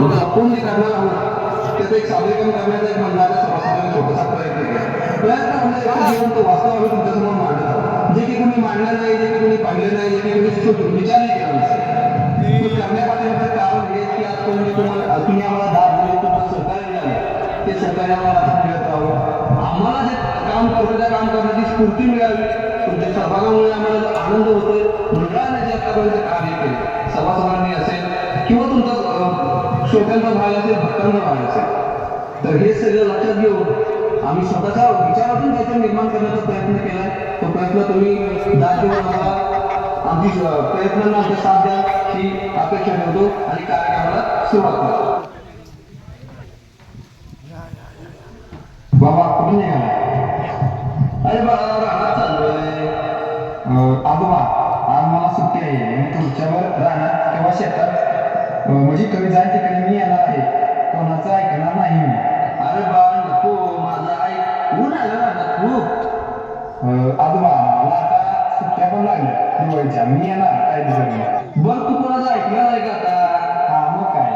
जपून जे करणार आहोत त्याचं एक सादरीकरण करण्याचा एक मंडळाच्या सभासदांनी छोटासा प्रयत्न केला. प्रयत्न म्हणजे एका जिवंत वास्तव आम्ही तुमच्यासमोर मांडत जे की तुम्ही मांडलं नाही जे की तुम्ही पाहिलं नाही जे की तुम्ही सु- विचार नाही. केला कारण हे की आज तुम्ही तुम्हाला तुम्ही आम्हाला दाद दिले तुमचं सहकार्य मिळालं. ते सहकार्य आम्हाला आता मिळत राहावं. आम्हाला जे काम करतो काम करण्याची स्फूर्ती मिळावी तुमच्या सहभागामुळे आम्हाला आनंद होतोय मंडळाने जे आतापर्यंत कार्य केले. सभासदांनी असेल श्रोत्यांना श्रोत्यांचा भाग असेल तर हे सगळं लक्षात घेऊन आम्ही स्वतःच्या विचारातून काहीतरी निर्माण करण्याचा प्रयत्न केलाय तो प्रयत्न तुम्ही दाद आमची प्रयत्नांना आमच्या साथ द्या ही अपेक्षा ठेवतो आणि कार्यक्रमाला सुरुवात करतो. बाबा कुठे अरे बाबा राहणार चाललोय. आजोबा आज मला सुट्टी आहे. मी तुमच्यावर राहणार किंवा शेतात म्हणजे कमी जायचे आजोबा मला आता सुट्ट्या पण लागल्या. दिवाळीच्या. मी येणार काही दिवसांनी बघ तू कोणाचं ऐकणार आहे का आता हा मग काय?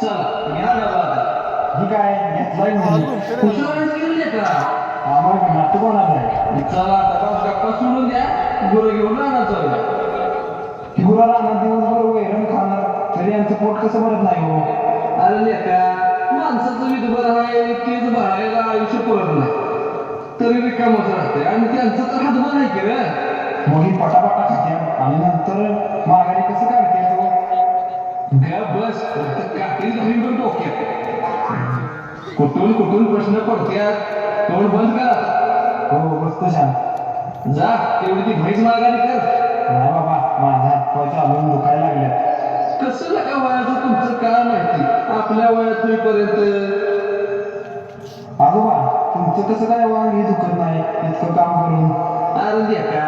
चल या बाबा आता? ही काय घेतलाय हा मग नाटक कोणाचं आहे. चला आता गप्पा सोडून द्या. गुरु घेऊन राहणार चल. ती गुराला आणणार दिवसभर वैरण खाणार. तरी यांचं पोट कसं भरत नाही हो. अरे लेका माणसाचं विध बरं आहे तेच भरायला आयुष्य पुरत नाही. तरी रिकामच राहते आणि त्यांचं तर हातभर आहे की रे? मुली पटापटा खात्या आणि नंतर माघारी कसं काढते बस. काठी घालून पण डोक्यात. कुठून कुठून प्रश्न पडत्यात? तोंड बंद करा. हो बसतो शांत. जा तेवढी ती म्हैस माघारी कर. नाही बाबा माझा हातपाय चालून दुखायला लागले कसं नका वयाचं तुमचं काय माहिती? आपल्या वयात पर्यंत आजोबा तुमचं कसं काय वांग हे दुखत नाही इतकं काम करून. अरे लेका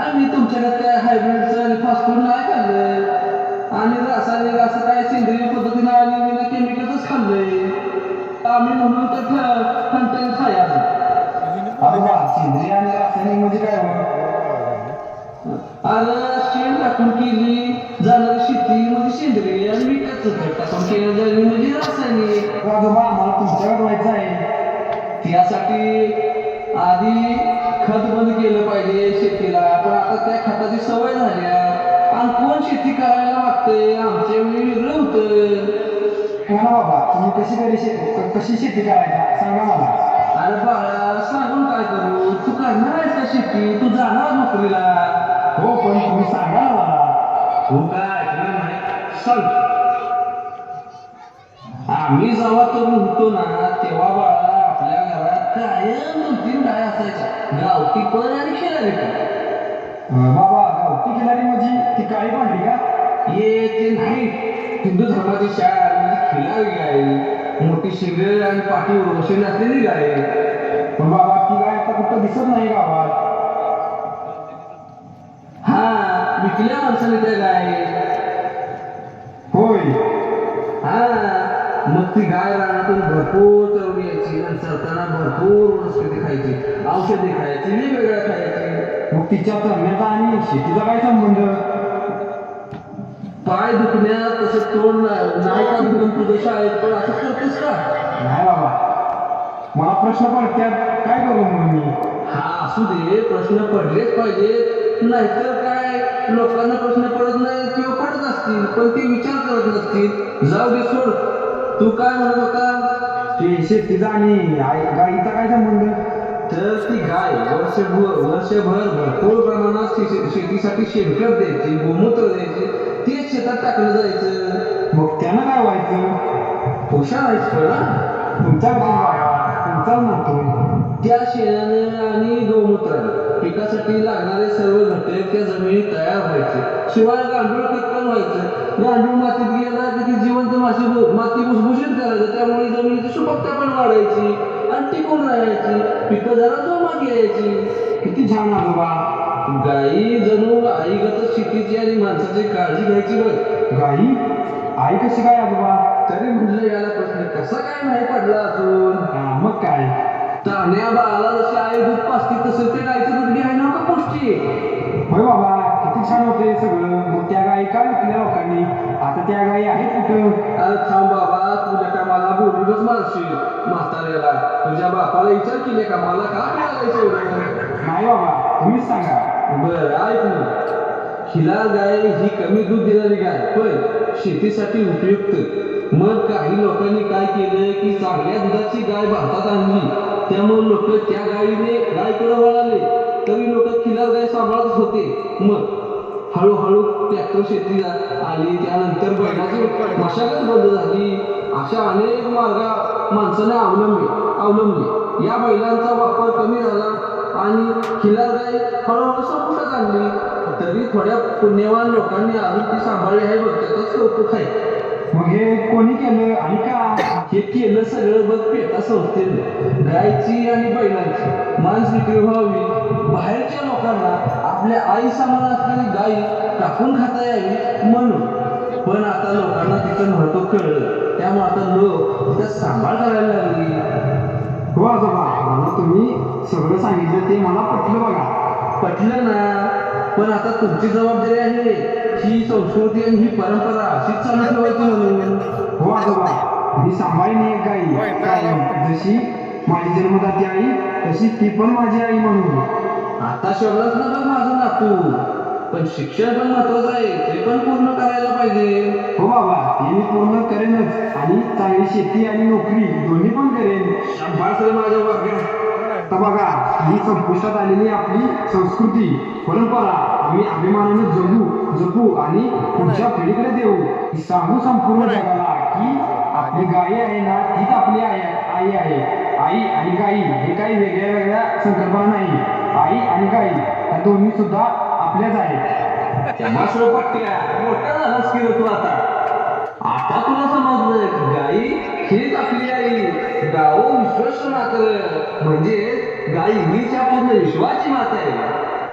आम्ही तुमच्याकडे काय हायब्रिडचं आणि फास्ट फूड नाही खाल्लं आणि रासायनिक असं काय सेंद्रिय पद्धतीनं आणि विना केमिकलच खाल्लंय. आम्ही म्हणून तर कंटेन खायचं आजोबा सेंद्रिय आणि रासायनिक म्हणजे काय हो? अरे शेण टाकून केली जाणारी शेती म्हणजे सेंद्रिय आणि विकायचं. खत टाकून केलं म्हणजे रासायनिक. आम्हाला तुमच्याकडे व्हायचं आहे. त्यासाठी आधी खत बंद केलं पाहिजे शेतीला. पण आता त्या खताची सवय झाली आहे. आणि कोण शेती करायला मागतंय आमच्या वेळी वेगळं होतं. हो ना बाबा तुम्ही कशी करी शे क- कशी शेती करायचा? सांगा मला. अरे बाळा सांगून काय करू? तू करणार आहेस का शेती? तू जाणार नोकरीला? हो पण तुम्ही सांगा मला. तू काय सांग आम्ही जेव्हा तरुण होतो ना तेव्हा कायम दोन तीन असायच्या गावठी पण आणि खिलारी बाबा गावठी खिलारी म्हणजे ती काळी पांढरी का? ये ते नाही. हिंदू धर्माची शाळा म्हणजे खिलारी गाय मोठी शिंगे आणि पाठी रोषण असलेली गाय पण बाबा ती गाय आता कुठं दिसत नाही गावात. हा विकल्या माणसाने त्या गाय. होय. हा मग ती गाय रानातून भरपूर चरताना भरपूर वनस्पती खायची औषधी खायची वेगवेगळ्या खायची. मग तिच्या तरण्याचा आणि शेतीचा काय संबंध? पाय दुखण्यात तसं तोंड नाही का दुखून तुझं शाळेत पण असं करतेस का? नाही बाबा. मला प्रश्न पडत्यात. काय करू मग मी? हा असू दे. प्रश्न पडलेच पाहिजेत. नाहीतर काय? लोकांना प्रश्न पडत नाही किंवा पडत असतील पण ते विचार करत नसतील. जाऊ दे सोड. तू काय म्हणत होता? ते शेतीचा आणि आई गाईचा काय संबंध? तर ती गाय वर्षभर वर्षभर भरपूर प्रमाणात शे- शेतीसाठी शेणखत द्यायची गोमूत्र द्यायची तेच शेतात टाकलं जायचं. मग त्यानं काय व्हायचं? हुशार आहेस खरं तुमचा बाबा तुमचाच म्हणतो त्या शेणाने आणि गोमूत्राने पिकासाठी लागणारे सर्व घटक त्या जमिनीत तयार व्हायचे. शिवाय गांडूळ खत पण व्हायचं. गांडूळ मातीत गेला की ती जिवंत सुबकता पण वाढायची आणि टिकून राहायची पिकं जरा जोमात यायची. किती छान आजोबा गायी जणू आईगत शेतीची आणि माणसाची काळजी घ्यायची बघ गाई? आई कशी काय आजोबा तरी म्हणलं याला प्रश्न कसा काय नाही पडला अजून? मग काय? ताण्या बाळाला जशी आई दूध पाजते तसं ते गायचं दूध घ्यायला का पौष्टिक होय बाबा किती छान होते सगळं. मग त्या गाई काय विकल्या लोकांनी? आता त्या गाई आहेत कुठं? अरे थांब बाबा मारशील. म्हाताऱ्याला. तुझ्या बापाला विचार केले का? मला का मिळालायचं एवढं? नाही बाबा तुम्हीच सांगा. बरं ऐक ना. हिला गाय ही कमी दूध देणारी गाय. पण शेतीसाठी उपयुक्त. मग काही लोकांनी काय केलं की चांगल्या दुधाची गाय भारतात आणली. त्यामुळे लोक त्या गायीने गायकडे वळाले? तरी लोक खिलार गाय सांभाळत होते. मग हळूहळू ट्रॅक्टर शेतीला आली. त्यानंतर बैलाची मशागत बंद झाली. अशा अनेक मार्ग माणसाने अवलंबले अवलंबले. या बैलांचा वापर कमी झाला आणि खिलारगाई हळूहळू संपुष्टात आणली. तरी थोड्या पुण्यवान लोकांनी अजून ती सांभाळली आहे बघ त्याचंच कौतुक आहे. मग हे कोणी केलं आणि का? हे केलं सगळं बघ पेटा संस्थेनं. गायची आणि बैलांची. मांस विक्री व्हावी. बाहेरच्या लोकांना आपल्या आई समान असलेली गाय टाकून खाता यावी म्हणून. पण आता लोकांना तिचं महत्त्व कळलं. त्यामुळे आता लोक तिचा सांभाळ करायला लागली. हो आजोबा मला तुम्ही सगळं सांगितलं ते मला पटलं बघा. पटलं ना. पण आता तुमची जबाबदारी आहे. ही संस्कृती आणि ही परंपरा अशीच चालू ठेवायची म्हणून. हो आजोबा मी सांभाळीन एक कायम जशी माझी जन्मदाती आई तशी ती पण माझी आई म्हणून. आता शोधलाच ना बघ माझं नातू. पण शिक्षण पण महत्वाचं आहे ते पण पूर्ण करायला पाहिजे. हो बाबा ते मी पूर्ण करेनच. आणि चांगली शेती आणि नोकरी दोन्ही पण करेन. शाबास रे माझ्या वर्गात. तर बघा ही संपुष्टात आलेली आपली संस्कृती परंपरा आम्ही अभिमानाने जगू जपू आणि पुढच्या पिढीकडे देऊ. ही सांगू संपूर्ण जगाला की आपली गाई आहे ना हीच आपली आई आई आहे. आई आणि गाई हे काही वेगळ्या वेगळ्या संकल्पना नाही. आई आणि गाई या दोन्ही सुद्धा आपल्याच आहेत. त्या पट्ट्या मोठा झालास की तू आता? आता तुला समजलं गाई हीच आपली आई. गाव विश्वस्त मात्र म्हणजे गाई हीच या पूर्ण विश्वाची माता आहे.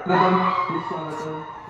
प्रथम स्वागत